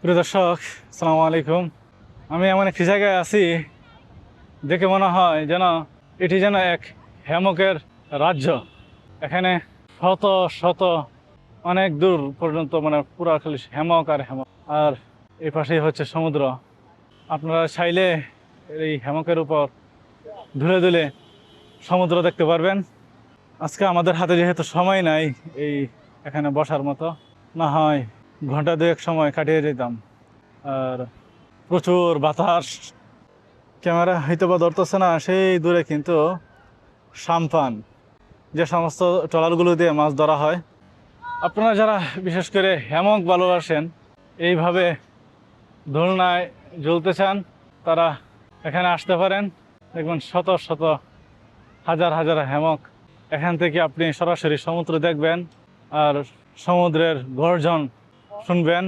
প্রিয় দর্শক, সালামু আলাইকুম। আমি এমন একটি জায়গায় আছি, দেখে মনে হয় যেন এটি যেন এক হ্যামকের রাজ্য। এখানে শত শত অনেক দূর পর্যন্ত মানে পুরো খালি হ্যামক আর হ্যামক। আর এই পাশেই হচ্ছে সমুদ্র। আপনারা চাইলে এই হ্যামকের উপর ধুলে ধুলে সমুদ্র দেখতে পারবেন। আজকে আমাদের হাতে যেহেতু সময় নাই এই এখানে বসার মতো, না হয় ঘণ্টা দুয়েক সময় কাটিয়ে যেতাম। আর প্রচুর বাতাস। ক্যামেরা হয়তো বা ধরতেছে না, সেই দূরে কিন্তু সাম্পান যে সমস্ত ট্রলারগুলো দিয়ে মাছ ধরা হয়। আপনারা যারা বিশেষ করে হ্যামক ভালোবাসেন এইভাবে দোলনায় ঝুলতে চান, তারা এখানে আসতে পারেন। দেখবেন শত শত হাজার হাজার হ্যামক। এখান থেকে আপনি সরাসরি সমুদ্র দেখবেন, আর সমুদ্রের গর্জন শুনবেন